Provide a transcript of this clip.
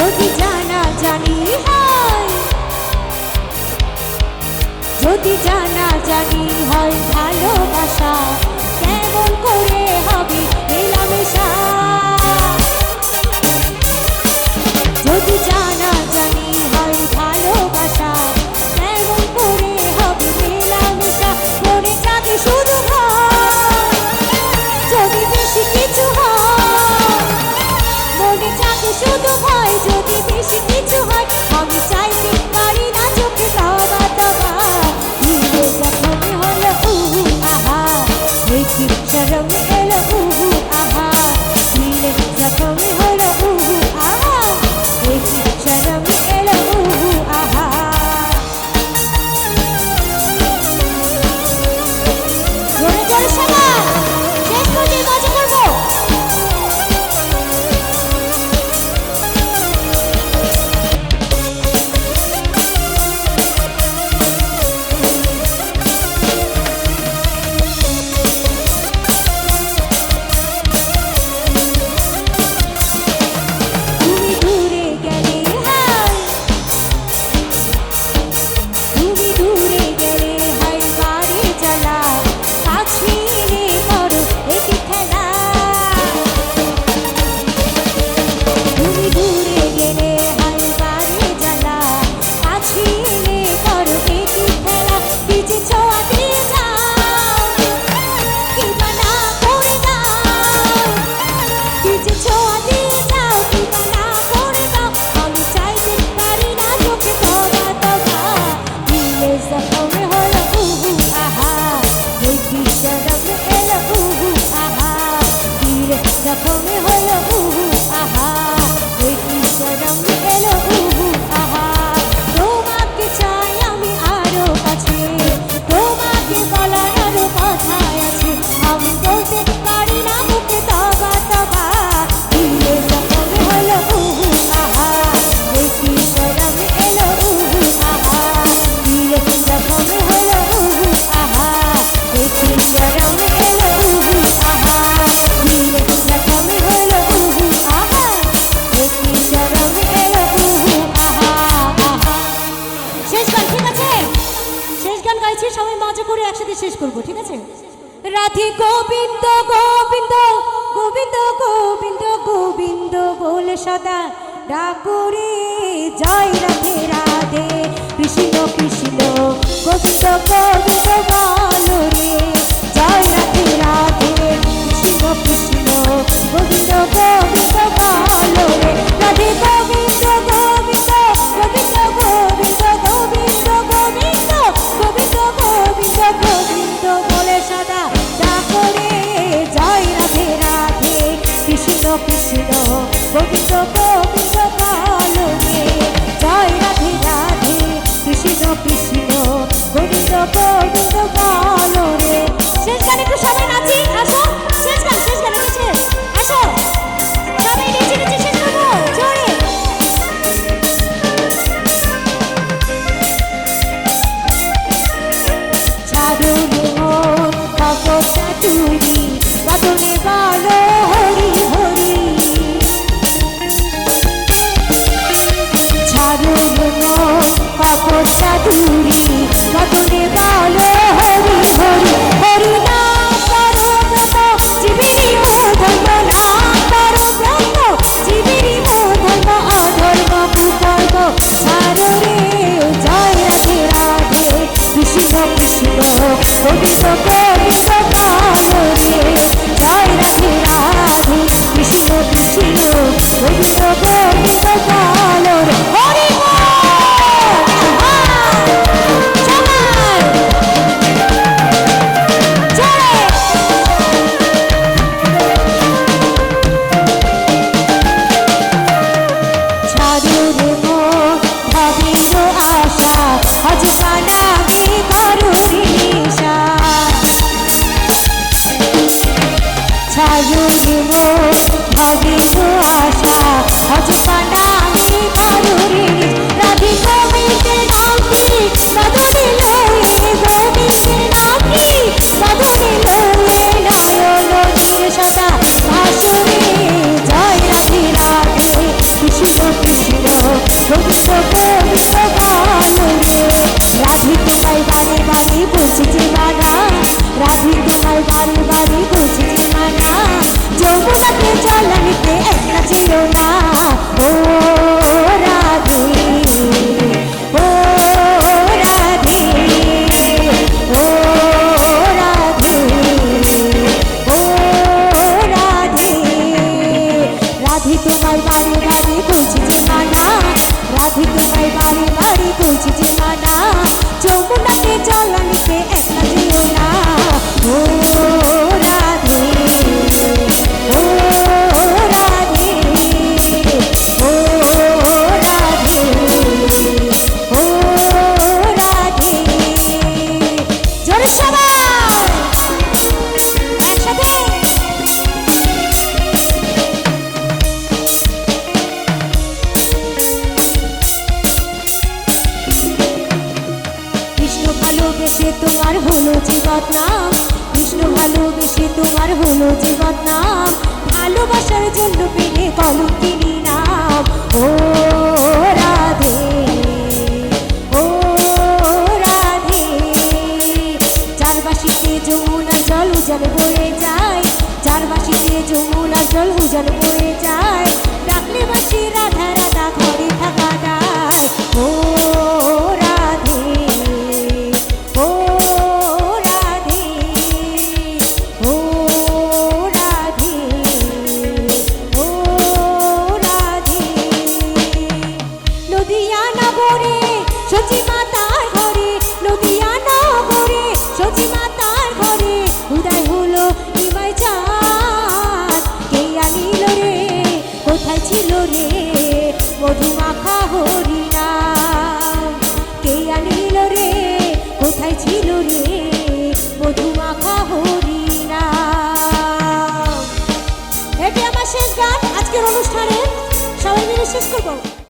যদি জানা জানি হয় যদি জানা জানি হয় ভালোবাসা কেমন করে হবে মেলামেশা? যদি শুধু হয় যদি বেশি কিছু হয় Gracias por গাইছি সবাই মজা করে একসাথে শেষ করব, ঠিক আছে? রাধে গোবিন্দ গোবিন্দ গোবিন্দ গোবিন্দ গোবিন্দ বলে সদা। ডাকুরে জয় রাধে রাধে। কৃষ্ণ কৃষ্ণ, গোবিন্দ গোবিন্দ বলো রে। জয় রাধে রাধে। কৃষ্ণ কৃষ্ণ, গোবিন্দ গোবিন্দ বলো রে। রাধে I'm ভাগিত আশা অচেতন your life. ভালোবেসে তোমার হলো জীবন নাম কৃষ্ণ ভালোবেসে তোমার হলো নাম ভালোবাসার জন্য পেলে কলঙ্কিনী নাম। ও যমুনার জল উজান বয়ে যায়। ডাকলে বাসি রাধা রাধা ঘরে থাকা যায়। ও রাধে ও রাধে ও রাধে ও রাধে। নদিয়া সচি মাতার シスコ号